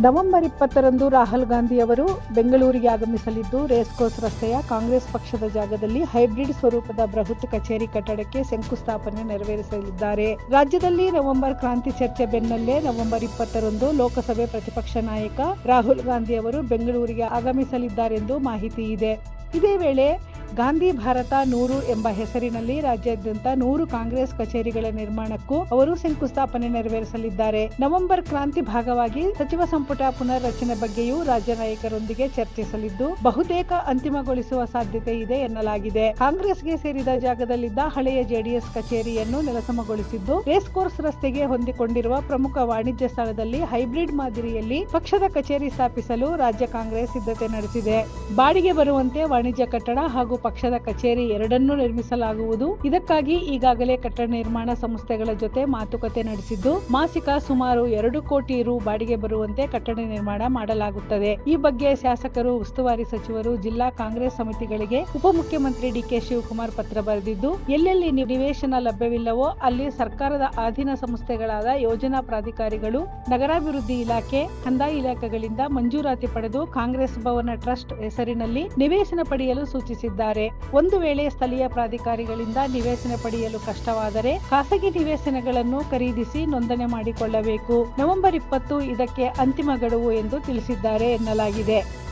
November ಇಪ್ಪತ್ತರಂದು ರಾಹುಲ್ ಗಾಂಧಿ ಅವರು ಬೆಂಗಳೂರಿಗೆ ಆಗಮಿಸಲಿದ್ದು ರೇಸ್ಕೋರ್ಸ್ ರಸ್ತೆಯ ಕಾಂಗ್ರೆಸ್ ಪಕ್ಷದ ಜಾಗದಲ್ಲಿ ಹೈಬ್ರಿಡ್ ಸ್ವರೂಪದ ಬೃಹತ್ ಕಚೇರಿ ಕಟ್ಟಡಕ್ಕೆ ಶಂಕುಸ್ಥಾಪನೆ ನೆರವೇರಿಸಲಿದ್ದಾರೆ. ರಾಜ್ಯದಲ್ಲಿ ನವೆಂಬರ್ ಕ್ರಾಂತಿ ಚರ್ಚೆ ಬೆನ್ನಲ್ಲೇ ನವೆಂಬರ್ ಇಪ್ಪತ್ತರಂದು ಲೋಕಸಭೆ ಪ್ರತಿಪಕ್ಷ ನಾಯಕ ರಾಹುಲ್ ಗಾಂಧಿ ಅವರು ಬೆಂಗಳೂರಿಗೆ ಆಗಮಿಸಲಿದ್ದಾರೆಂದು ಮಾಹಿತಿ ಇದೆ. ಇದೇ ವೇಳೆ ಗಾಂಧಿ ಭಾರತ ನೂರು ಎಂಬ ಹೆಸರಿನಲ್ಲಿ ರಾಜ್ಯಾದ್ಯಂತ ನೂರು ಕಾಂಗ್ರೆಸ್ ಕಚೇರಿಗಳ ನಿರ್ಮಾಣಕ್ಕೂ ಅವರು ಶಂಕುಸ್ಥಾಪನೆ ನೆರವೇರಿಸಲಿದ್ದಾರೆ. ನವೆಂಬರ್ ಕ್ರಾಂತಿ ಭಾಗವಾಗಿ ಸಚಿವ ಸಂಪುಟ ಪುನರ್ರಚನೆ ಬಗ್ಗೆಯೂ ರಾಜ್ಯ ನಾಯಕರೊಂದಿಗೆ ಚರ್ಚಿಸಲಿದ್ದು, ಬಹುತೇಕ ಅಂತಿಮಗೊಳಿಸುವ ಸಾಧ್ಯತೆ ಇದೆ ಎನ್ನಲಾಗಿದೆ. ಕಾಂಗ್ರೆಸ್ಗೆ ಸೇರಿದ ಜಾಗದಲ್ಲಿದ್ದ ಹಳೆಯ ಜೆಡಿಎಸ್ ಕಚೇರಿಯನ್ನು ನೆಲಸಮಗೊಳಿಸಿದ್ದು, ರೇಸ್ ಕೋರ್ಸ್ ರಸ್ತೆಗೆ ಹೊಂದಿಕೊಂಡಿರುವ ಪ್ರಮುಖ ವಾಣಿಜ್ಯ ಸ್ಥಳದಲ್ಲಿ ಹೈಬ್ರಿಡ್ ಮಾದರಿಯಲ್ಲಿ ಪಕ್ಷದ ಕಚೇರಿ ಸ್ಥಾಪಿಸಲು ರಾಜ್ಯ ಕಾಂಗ್ರೆಸ್ ಸಿದ್ಧತೆ ನಡೆಸಿದೆ. ಬಾಡಿಗೆ ಬರುವಂತೆ ವಾಣಿಜ್ಯ ಕಟ್ಟಡ ಹಾಗೂ ಪಕ್ಷದ ಕಚೇರಿ ಎರಡನ್ನೂ ನಿರ್ಮಿಸಲಾಗುವುದು. ಇದಕ್ಕಾಗಿ ಈಗಾಗಲೇ ಕಟ್ಟಡ ನಿರ್ಮಾಣ ಸಂಸ್ಥೆಗಳ ಜೊತೆ ಮಾತುಕತೆ ನಡೆಸಿದ್ದು, ಮಾಸಿಕ ಸುಮಾರು ಎರಡು ಕೋಟಿ ರು ಬಾಡಿಗೆ ಬರುವಂತೆ ಕಟ್ಟಡ ನಿರ್ಮಾಣ ಮಾಡಲಾಗುತ್ತದೆ. ಈ ಬಗ್ಗೆ ಶಾಸಕರು, ಉಸ್ತುವಾರಿ ಸಚಿವರು, ಜಿಲ್ಲಾ ಕಾಂಗ್ರೆಸ್ ಸಮಿತಿಗಳಿಗೆ ಉಪಮುಖ್ಯಮಂತ್ರಿ ಡಿಕೆ ಶಿವಕುಮಾರ್ ಪತ್ರ ಬರೆದಿದ್ದು, ಎಲ್ಲೆಲ್ಲಿ ನಿವೇಶನ ಲಭ್ಯವಿಲ್ಲವೋ ಅಲ್ಲಿ ಸರ್ಕಾರದ ಅಧೀನ ಸಂಸ್ಥೆಗಳಾದ ಯೋಜನಾ ಪ್ರಾಧಿಕಾರಿಗಳು, ನಗರಾಭಿವೃದ್ಧಿ ಇಲಾಖೆ, ಕಂದಾಯ ಇಲಾಖೆಗಳಿಂದ ಮಂಜೂರಾತಿ ಪಡೆದು ಕಾಂಗ್ರೆಸ್ ಭವನ ಟ್ರಸ್ಟ್ ಹೆಸರಿನಲ್ಲಿ ನಿವೇಶನ ಪಡೆಯಲು ಸೂಚಿಸಿದ್ದಾರೆ. ಒಂದು ವೇಳೆ ಸ್ಥಳೀಯ ಪ್ರಾಧಿಕಾರಿಗಳಿಂದ ನಿವೇಶನ ಪಡೆಯಲು ಕಷ್ಟವಾದರೆ ಖಾಸಗಿ ನಿವೇಶನಗಳನ್ನು ಖರೀದಿಸಿ ನೋಂದಣಿ ಮಾಡಿಕೊಳ್ಳಬೇಕು. ನವೆಂಬರ್ ಇಪ್ಪತ್ತು ಇದಕ್ಕೆ ಅಂತಿಮ ಗಡುವು ಎಂದು ತಿಳಿಸಿದ್ದಾರೆ ಎನ್ನಲಾಗಿದೆ.